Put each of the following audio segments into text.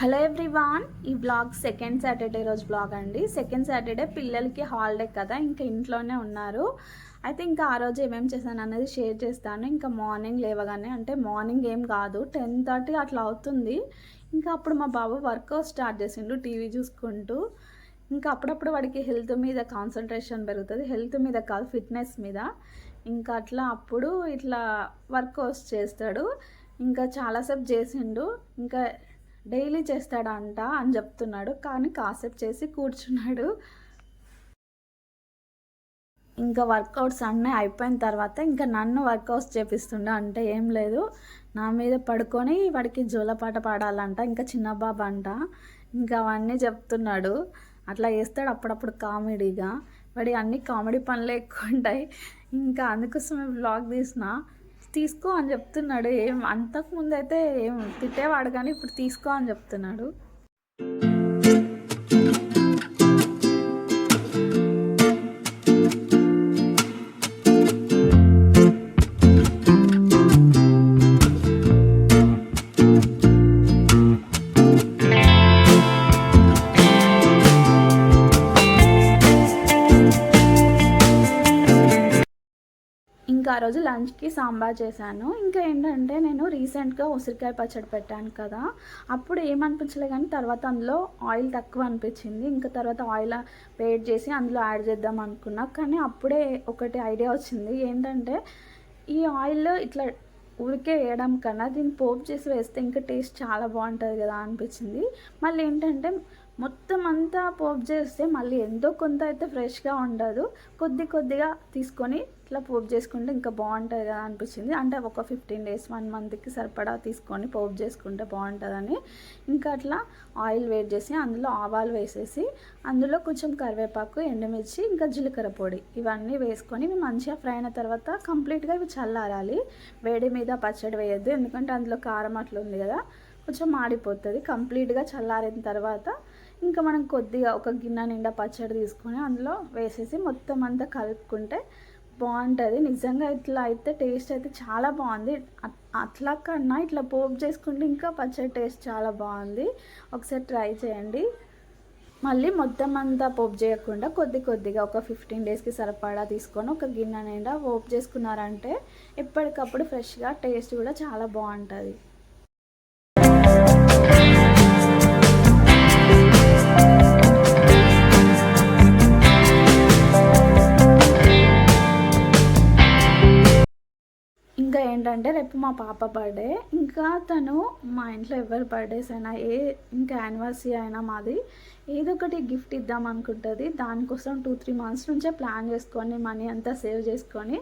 Hello everyone ఈ blog second Saturday రోజు blog అండి. సెకండ్ సాటర్డే పిల్లలకి హాలిడే కదా ఇంకా ఇంట్లోనే ఉన్నారు. అయితే ఇంకా ఆ రోజు ఏమేమి చేశాను అనేది షేర్ చేస్తాను. ఇంకా మార్నింగ్ లేవగానే అంటే మార్నింగ్ ఏం కాదు టెన్ థర్టీ అట్లా అవుతుంది. ఇంకా అప్పుడు మా బాబు వర్కౌట్ స్టార్ట్ చేసిండు టీవీ చూసుకుంటూ. ఇంకా అప్పుడప్పుడు వాడికి హెల్త్ మీద కాన్సన్ట్రేషన్ పెరుగుతుంది. హెల్త్ మీద కాదు ఫిట్నెస్ మీద. ఇంకా అట్లా అప్పుడు ఇట్లా వర్కౌట్స్ చేస్తాడు. ఇంకా చాలాసేపు చేసిండు. ఇంకా డైలీ చేస్తాడంట అని చెప్తున్నాడు. కానీ కాసేపు చేసి కూర్చున్నాడు. ఇంకా వర్కౌట్స్ అన్నీ అయిపోయిన తర్వాత ఇంకా నన్ను వర్కౌట్స్ చేపిస్తుండే. అంటే ఏం లేదు. నా మీద పడుకొని వాడికి జోలపాట పాడాలంట. ఇంకా చిన్నబాబు అంట. ఇంకా అవన్నీ చెప్తున్నాడు. అట్లా చేస్తాడు అప్పుడప్పుడు కామెడీగా. వాడి అన్ని కామెడీ పనులు ఎక్కువ ఉంటాయి. ఇంకా అందుకోసమే బ్లాగ్ తీసిన. తీసుకో అని చెప్తున్నాడు. ఏం అంతకుముందు అయితే ఏం తిట్టేవాడు కానీ ఇప్పుడు తీసుకో అని చెప్తున్నాడు. ఈరోజు రోజు లంచ్కి సాంబార్ చేశాను. ఇంకా ఏంటంటే నేను రీసెంట్గా ఉసిరికాయ పచ్చడి పెట్టాను కదా అప్పుడు ఏమనిపించలే కానీ తర్వాత అందులో ఆయిల్ తక్కువ అనిపించింది. ఇంకా తర్వాత ఆయిల్ వేడ్ చేసి అందులో యాడ్ చేద్దాం అనుకున్నా. కానీ అప్పుడే ఒకటి ఐడియా వచ్చింది. ఏంటంటే ఈ ఆయిల్ ఇట్లా ఊరికే వేయడం కన్నా దీన్ని పోపు చేసి వేస్తే ఇంకా టేస్ట్ చాలా బాగుంటుంది కదా అనిపించింది. మళ్ళీ ఏంటంటే మొత్తం అంతా పోపు చేస్తే మళ్ళీ ఎంతో కొంత అయితే ఫ్రెష్గా ఉండదు. కొద్ది కొద్దిగా తీసుకొని ఇట్లా పోపు చేసుకుంటే ఇంకా బాగుంటుంది కదా అనిపించింది. అంటే ఒక ఫిఫ్టీన్ డేస్ వన్ మంత్కి సరిపడా తీసుకొని పోపు చేసుకుంటే బాగుంటుందని. ఇంకా అట్లా ఆయిల్ వేడి చేసి అందులో ఆవాలు వేసేసి అందులో కొంచెం కరివేపాకు ఎండుమిర్చి ఇంకా జీలకర్ర పొడి ఇవన్నీ వేసుకొని ఇవి మంచిగా ఫ్రై అయిన తర్వాత కంప్లీట్గా ఇవి చల్లారాలి. వేడి మీద పచ్చడి వేయద్దు ఎందుకంటే అందులో కారం అట్లా ఉంది కదా కొంచెం మాడిపోతుంది. కంప్లీట్గా చల్లారిన తర్వాత ఇంకా మనం కొద్దిగా ఒక గిన్నె నిండా పచ్చడి తీసుకొని అందులో వేసేసి మొత్తం అంతా కలుపుకుంటే బాగుంటుంది. నిజంగా ఇట్లా అయితే టేస్ట్ అయితే చాలా బాగుంది. అట్లా కన్నా ఇట్లా పోపు చేసుకుంటే ఇంకా పచ్చడి టేస్ట్ చాలా బాగుంది. ఒకసారి ట్రై చేయండి. మళ్ళీ మొత్తం అంతా పోపు చేయకుండా కొద్ది కొద్దిగా ఒక ఫిఫ్టీన్ డేస్కి సరిపడా తీసుకొని ఒక గిన్నె నిండా పోపు చేసుకున్నారంటే ఎప్పటికప్పుడు ఫ్రెష్గా టేస్ట్ కూడా చాలా బాగుంటుంది. ఏంటంటే రేపు మా పాప బర్త్డే ఇంకా తను మా ఇంట్లో ఎవరి బర్త్డేస్ అయినా ఏ ఇంకా యానివర్సరీ అయినా మాది ఏదో ఒకటి గిఫ్ట్ ఇద్దాం అనుకుంటుంది. దానికోసం టూ త్రీ మంత్స్ నుంచే ప్లాన్ చేసుకొని మనీ అంతా సేవ్ చేసుకొని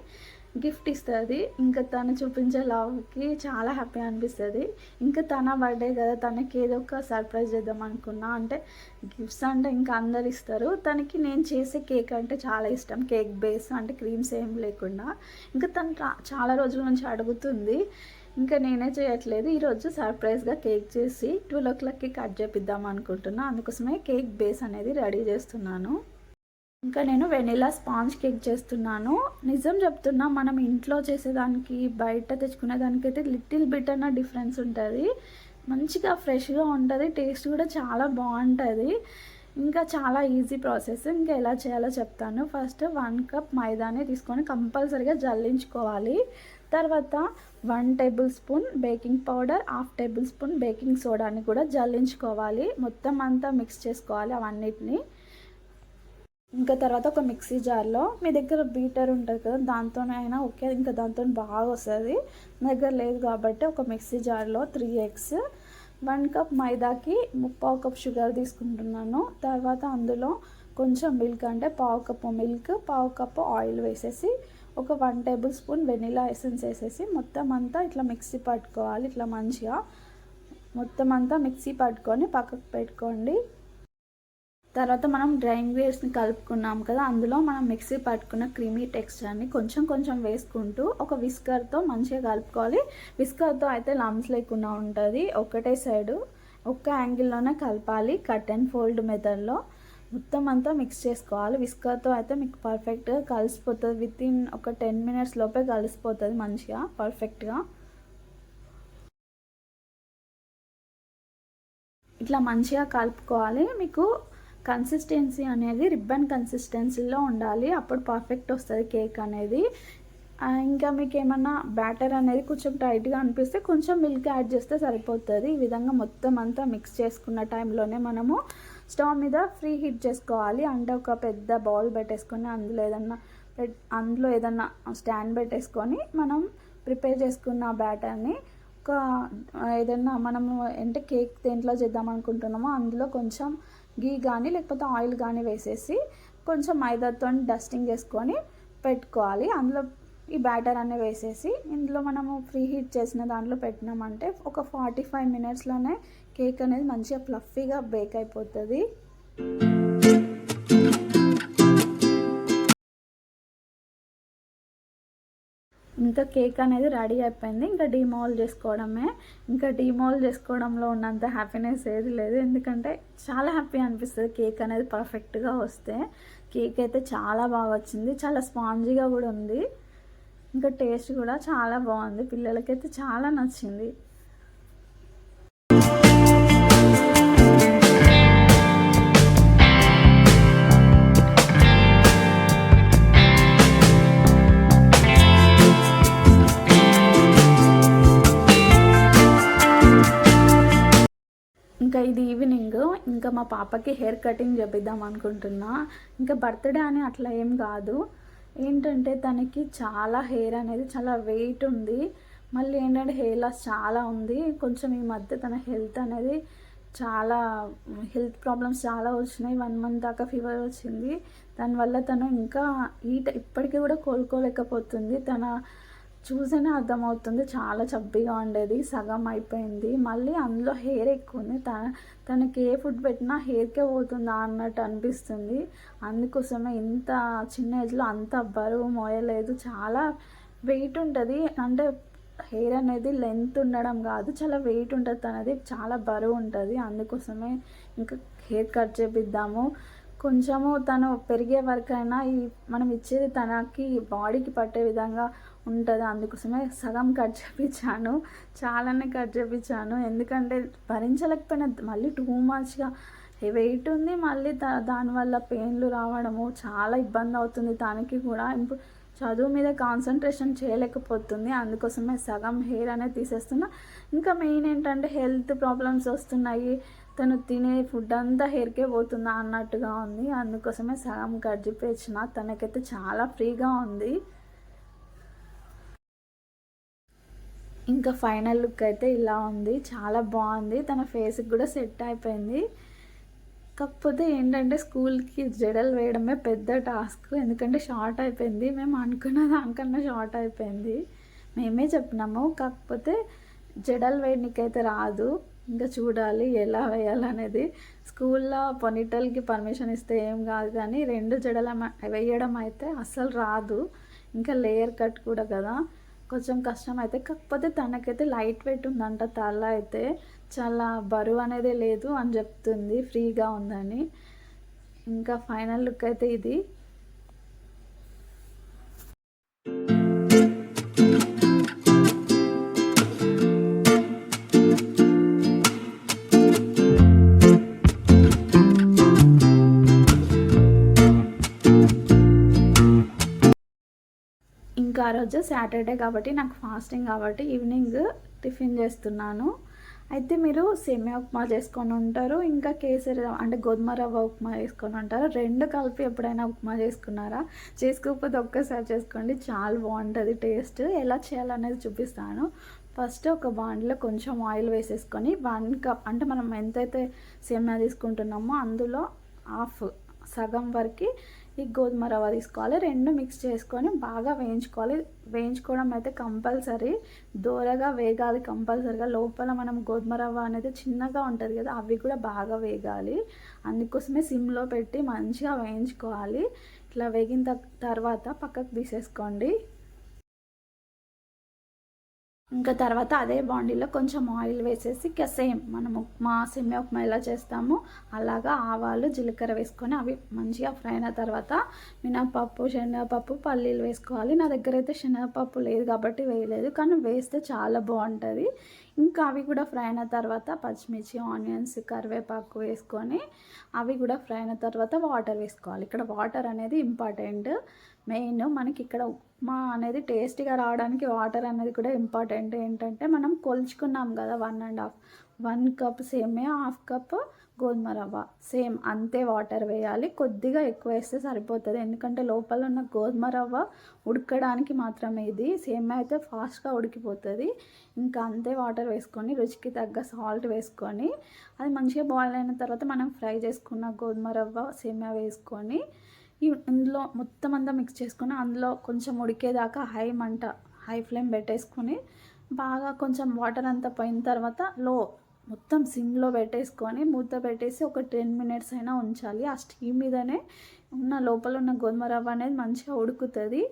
గిఫ్ట్ ఇస్తుంది. ఇంకా తను చూపించే లవ్కి చాలా హ్యాపీ అనిపిస్తుంది. ఇంకా తన బర్త్డే కదా తనకి ఏదో ఒక సర్ప్రైజ్ చేద్దాం అనుకున్నా. అంటే గిఫ్ట్స్ అంటే ఇంకా అందరు ఇస్తారు. తనకి నేను చేసే కేక్ అంటే చాలా ఇష్టం. కేక్ బేస్ అంటే క్రీమ్స్ ఏం లేకుండా. ఇంకా తను చాలా రోజుల నుంచి అడుగుతుంది. ఇంకా నేనే చేయట్లేదు. ఈరోజు సర్ప్రైజ్గా కేక్ చేసి ట్వెల్వ్ ఓ క్లాక్కి కట్ చేపిద్దాం అనుకుంటున్నా. అందుకోసమే కేక్ బేస్ అనేది రెడీ చేస్తున్నాను. ఇంకా నేను వెనిలా స్పాంజ్ కేక్ చేస్తున్నాను. నిజం చెప్తున్నా మనం ఇంట్లో చేసేదానికి బయట తెచ్చుకునే దానికైతే లిటిల్ బిట్ అన్న డిఫరెన్స్ ఉంటుంది. మంచిగా ఫ్రెష్గా ఉంటుంది టేస్ట్ కూడా చాలా బాగుంటుంది. ఇంకా చాలా ఈజీ ప్రాసెస్. ఇంకా ఎలా చేయాలో చెప్తాను. ఫస్ట్ వన్ కప్ మైదాని తీసుకొని కంపల్సరీగా జల్లించుకోవాలి. తర్వాత one tablespoon baking powder half tablespoon baking సోడాని కూడా జల్లించుకోవాలి. మొత్తం అంతా మిక్స్ చేసుకోవాలి అవన్నిటిని. ఇంకా తర్వాత ఒక మిక్సీ జార్లో మీ దగ్గర బీటర్ ఉంటుంది కదా దాంతోనే అయినా ఓకే ఇంకా దాంతో బాగా వస్తుంది. నా దగ్గర లేదు కాబట్టి ఒక మిక్సీ జార్లో త్రీ ఎగ్స్ వన్ కప్ మైదాకి ముప్పావు కప్ షుగర్ తీసుకుంటున్నాను. తర్వాత అందులో కొంచెం మిల్క్ అంటే పావు కప్పు మిల్క్ పావు కప్పు ఆయిల్ వేసేసి ఒక one tablespoon vanilla essence వేసేసి మొత్తం అంతా ఇట్లా మిక్సీ పట్టుకోవాలి ఇట్లా మంచిగా. మొత్తం అంతా మిక్సీ పట్టుకొని పక్కకు పెట్టుకోండి. తర్వాత మనం డ్రై వేస్ని కలుపుకున్నాం కదా అందులో మనం మిక్సీ పట్టుకున్న క్రీమీ టెక్స్చర్ని కొంచెం కొంచెం వేసుకుంటూ ఒక విస్కర్తో మంచిగా కలుపుకోవాలి. విస్కర్తో అయితే లమ్స్ లేకుండా ఉంటుంది. ఒకటే సైడు ఒక్క యాంగిల్లోనే కలపాలి కట్ అండ్ ఫోల్డ్ మెథడ్లో. మొత్తం అంతా మిక్స్ చేసుకోవాలి. విస్కర్తో అయితే మీకు పర్ఫెక్ట్గా కలిసిపోతుంది. విత్ ఇన్ ఒక టెన్ మినిట్స్ లోపే కలిసిపోతుంది మంచిగా పర్ఫెక్ట్గా. ఇట్లా మంచిగా కలుపుకోవాలి. మీకు కన్సిస్టెన్సీ అనేది రిబ్బన్ కన్సిస్టెన్సీలో ఉండాలి. అప్పుడు పర్ఫెక్ట్ వస్తుంది కేక్ అనేది. ఇంకా మీకు ఏమన్నా బ్యాటర్ అనేది కొంచెం టైట్గా అనిపిస్తే కొంచెం మిల్క్ యాడ్ చేస్తే సరిపోతుంది. ఈ విధంగా మొత్తం అంతా మిక్స్ చేసుకున్న టైంలోనే మనము స్టవ్ మీద ఫ్రీ హీట్ చేసుకోవాలి. అంటే ఒక పెద్ద బౌల్ పెట్టేసుకొని అందులో ఏదన్నా అందులో ఏదన్నా స్టాండ్ పెట్టేసుకొని మనం ప్రిపేర్ చేసుకున్న బ్యాటర్ని ఒక ఏదన్నా మనము అంటే కేక్ దేంట్లో చేద్దాం అనుకుంటున్నామో అందులో కొంచెం గీ కానీ లేకపోతే ఆయిల్ కానీ వేసేసి కొంచెం మైదాతో డస్టింగ్ చేసుకొని పెట్టుకోవాలి. అందులో ఈ బ్యాటర్ అన్నీ వేసేసి ఇందులో మనము ఫ్రీ హీట్ చేసిన దాంట్లో పెట్టినామంటే ఒక ఫార్టీ ఫైవ్ మినిట్స్లోనే కేక్ అనేది మంచిగా ఫ్లఫీగా బేక్ అయిపోతుంది. ఇంకా కేక్ అనేది రెడీ అయిపోయింది. ఇంకా డిమాల్ చేసుకోవడమే. ఇంకా డిమాల్ చేసుకోవడంలో ఉన్నంత హ్యాపీనెస్ ఏది లేదు. ఎందుకంటే చాలా హ్యాపీ అనిపిస్తుంది కేక్ అనేది పర్ఫెక్ట్గా వస్తే. కేక్ అయితే చాలా బాగా వచ్చింది. చాలా స్పాంజీగా కూడా ఉంది. ఇంకా టేస్ట్ కూడా చాలా బాగుంది. పిల్లలకైతే చాలా నచ్చింది. ఇంకా ఇది ఈవినింగ్ ఇంకా మా పాపకి హెయిర్ కటింగ్ చేపిద్దాం అనుకుంటున్నా. ఇంకా బర్త్డే అని అట్లా ఏం కాదు. ఏంటంటే తనకి చాలా హెయిర్ అనేది చాలా వెయిట్ ఉంది. మళ్ళీ ఏంటంటే హెయిర్ లాస్ చాలా ఉంది. కొంచెం ఈ మధ్య తన హెల్త్ అనేది చాలా హెల్త్ ప్రాబ్లమ్స్ చాలా వచ్చినాయి. వన్ మంత్ దాకా ఫీవర్ వచ్చింది. దానివల్ల తను ఇంకా ఈ ఇప్పటికీ కూడా కోలుకోలేకపోతుంది. తన చూసేనే అర్థమవుతుంది. చాలా చబ్బీగా ఉండేది. సగం అయిపోయింది. మళ్ళీ అందులో హెయిర్ ఎక్కువ ఉంది. తన తనకి ఏ ఫుడ్ పెట్టినా హెయిర్కే పోతుందా అన్నట్టు అనిపిస్తుంది. అందుకోసమే ఇంత చిన్న ఏజ్లో అంత బరువు మోయలేదు. చాలా వెయిట్ ఉంటుంది. అంటే హెయిర్ అనేది లెంత్ ఉండడం కాదు. చాలా వెయిట్ ఉంటుంది తనది. చాలా బరువు ఉంటుంది. అందుకోసమే ఇంకా హెయిర్ కట్ చేపిద్దాము. కొంచెము తను పెరిగే వరకైనా ఈ మనం ఇచ్చేది తనకి బాడీకి పట్టే విధంగా ఉంటుంది? అందుకోసమే సగం కట్ చేపించాను చాలానే కట్ చేపించాను ఎందుకంటే భరించలేకపోయినా మళ్ళీ టూ మచ్గా వెయిట్ ఉంది. మళ్ళీ దా దానివల్ల పెయిన్లు రావడము చాలా ఇబ్బంది అవుతుంది తనకి కూడా. ఇప్పుడు చదువు మీద కాన్సన్ట్రేషన్ చేయలేకపోతుంది. అందుకోసమే సగం హెయిర్ అనేది తీసేస్తున్నా. ఇంకా మెయిన్ ఏంటంటే హెల్త్ ప్రాబ్లమ్స్ వస్తున్నాయి. తను తినే ఫుడ్ అంతా హెయిర్కే పోతుందా అన్నట్టుగా ఉంది. అందుకోసమే సగం కట్ చేపించిన తనకైతే చాలా ఫ్రీగా ఉంది. ఇంకా ఫైనల్ లుక్ అయితే ఇలా ఉంది. చాలా బాగుంది. తన ఫేస్కి కూడా సెట్ అయిపోయింది. కాకపోతే ఏంటంటే స్కూల్కి జడలు వేయడమే పెద్ద టాస్క్ ఎందుకంటే షార్ట్ అయిపోయింది. మేము అనుకున్న దానికన్నా షార్ట్ అయిపోయింది. మేమే చెప్పినాము. కాకపోతే జడలు వేయడానికైతే రాదు. ఇంకా చూడాలి ఎలా వేయాలనేది. స్కూల్లో పొనిటల్కి పర్మిషన్ ఇస్తే ఏం కాదు కానీ రెండు జడల వేయడం అయితే అస్సలు రాదు. ఇంకా లేయర్ కట్ కూడా కదా. కొంచెం కష్టం అయితే కాకపోతే తనకైతే లైట్ వెయిట్ ఉందంట తల అయితే. చాలా బరువు అనేది లేదు అని చెప్తుంది ఫ్రీగా ఉందని. ఇంకా ఫైనల్ లుక్ అయితే ఇది. ఇంకా ఆ రోజు సాటర్డే కాబట్టి నాకు ఫాస్టింగ్ కాబట్టి ఈవినింగ్ టిఫిన్ చేస్తున్నాను. అయితే మీరు సేమియా ఉప్మా చేసుకొని ఉంటారు ఇంకా కేసరి రవ్వ అంటే గోధుమ రవ్వ ఉప్మా చేసుకొని ఉంటారు. రెండు కలిపి ఎప్పుడైనా ఉప్మా చేసుకున్నారా? చేసుకోకపోతే ఒక్కసారి చేసుకోండి చాలా బాగుంటుంది టేస్ట్. ఎలా చేయాలనేది చూపిస్తాను. ఫస్ట్ ఒక బాండ్లో కొంచెం ఆయిల్ వేసేసుకొని వన్ కప్ అంటే మనం ఎంతైతే సేమియా తీసుకుంటున్నామో అందులో హాఫ్ సగం వరకు ఈ గోధుమ రవ్వ తీసుకోవాలి. రెండు మిక్స్ చేసుకొని బాగా వేయించుకోవాలి. వేయించుకోవడం అయితే కంపల్సరీ. దూరగా వేగాలి కంపల్సరీగా. లోపల మనం గోధుమ రవ్వ అనేది చిన్నగా ఉంటుంది కదా అవి కూడా బాగా వేగాలి. అందుకోసమే సిమ్లో పెట్టి మంచిగా వేయించుకోవాలి. ఇట్లా వేగిన తర్వాత పక్కకు తీసేసుకోండి. ఇంకా తర్వాత అదే బాండీలో కొంచెం ఆయిల్ వేసేసి ఇక సేమ్ మనం ఉప్మా సెమ్య ఉప్మా ఎలా చేస్తామో అలాగా ఆవాలు జీలకర్ర వేసుకొని అవి మంచిగా ఫ్రై అయిన తర్వాత మినపప్పు శనగపప్పు పల్లీలు వేసుకోవాలి. నా దగ్గర అయితే శనగపప్పు లేదు కాబట్టి వేయలేదు. కానీ వేస్తే చాలా బాగుంటుంది. ఇంకా అవి కూడా ఫ్రై అయిన తర్వాత పచ్చిమిర్చి ఆనియన్స్ కరివేపాకు వేసుకొని అవి కూడా ఫ్రై అయిన తర్వాత వాటర్ వేసుకోవాలి. ఇక్కడ వాటర్ అనేది ఇంపార్టెంట్. మెయిన్ మనకి ఇక్కడ ఉప్మా అనేది టేస్టీగా రావడానికి వాటర్ అనేది కూడా ఇంపార్టెంట్. ఏంటంటే మనం కొలుచుకున్నాం కదా one and half one cup సేమే హాఫ్ కప్ గోధుమ రవ్వ. సేమ్ అంతే వాటర్ వేయాలి. కొద్దిగా ఎక్కువ వేస్తే సరిపోతుంది. ఎందుకంటే లోపల ఉన్న గోధుమ రవ్వ ఉడకడానికి మాత్రమే ఇది. సేమ్ అయితే ఫాస్ట్గా ఉడికిపోతుంది. ఇంకా అంతే వాటర్ వేసుకొని రుచికి తగ్గ సాల్ట్ వేసుకొని అది మంచిగా బాయిల్ అయిన తర్వాత మనం ఫ్రై చేసుకున్న గోధుమ రవ్వ సేమ్యా వేసుకొని ఇందులో మొత్తం అంతా మిక్స్ చేసుకొని అందులో కొంచెం ఉడికేదాకా హై మంట హై ఫ్లేమ్ పెట్టేసుకొని బాగా కొంచెం వాటర్ అంతా పోయిన తర్వాత లో మొత్తం సిమ్లో పెట్టేసుకొని మూత పెట్టేసి ఒక టెన్ మినిట్స్ అయినా ఉంచాలి. ఆ స్టీమ్ మీదనే ఉన్న లోపల ఉన్న గోధుమ రవ్వ అనేది మంచిగా ఉడుకుతుంది.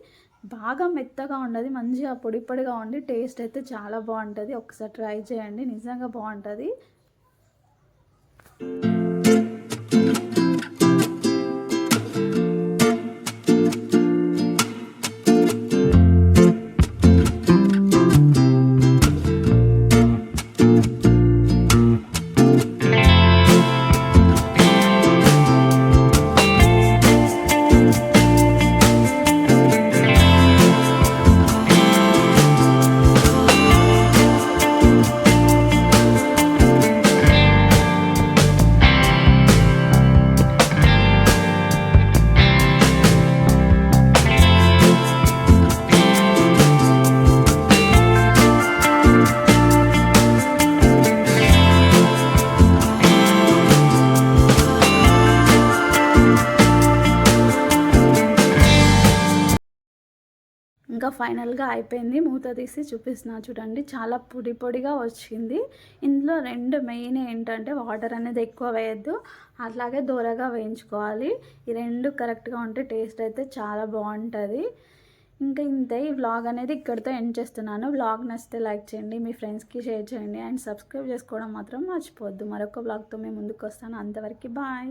బాగా మెత్తగా ఉండదు మంచిగా పొడి పొడిగా ఉండి టేస్ట్ అయితే చాలా బాగుంటుంది. ఒకసారి ట్రై చేయండి నిజంగా బాగుంటుంది. ఫైనల్గా అయిపోయింది. మూత తీసి చూపిస్తున్నా చూడండి. చాలా పొడి పొడిగా వచ్చింది. ఇందులో రెండు మెయిన్ ఏంటంటే వాటర్ అనేది ఎక్కువ వేయద్దు. అట్లాగే దూరగా వేయించుకోవాలి. ఈ రెండు కరెక్ట్గా ఉంటే టేస్ట్ అయితే చాలా బాగుంటుంది. ఇంకా ఇంతే. ఈ వ్లాగ్ అనేది ఇక్కడితో ఎండ్ చేస్తున్నాను. వ్లాగ్ నచ్చితే లైక్ చేయండి మీ ఫ్రెండ్స్కి షేర్ చేయండి అండ్ సబ్స్క్రైబ్ చేసుకోవడం మాత్రం మర్చిపోవద్దు. మరొక వ్లాగ్తో మేము ముందుకు వస్తాను. అంతవరకు బాయ్.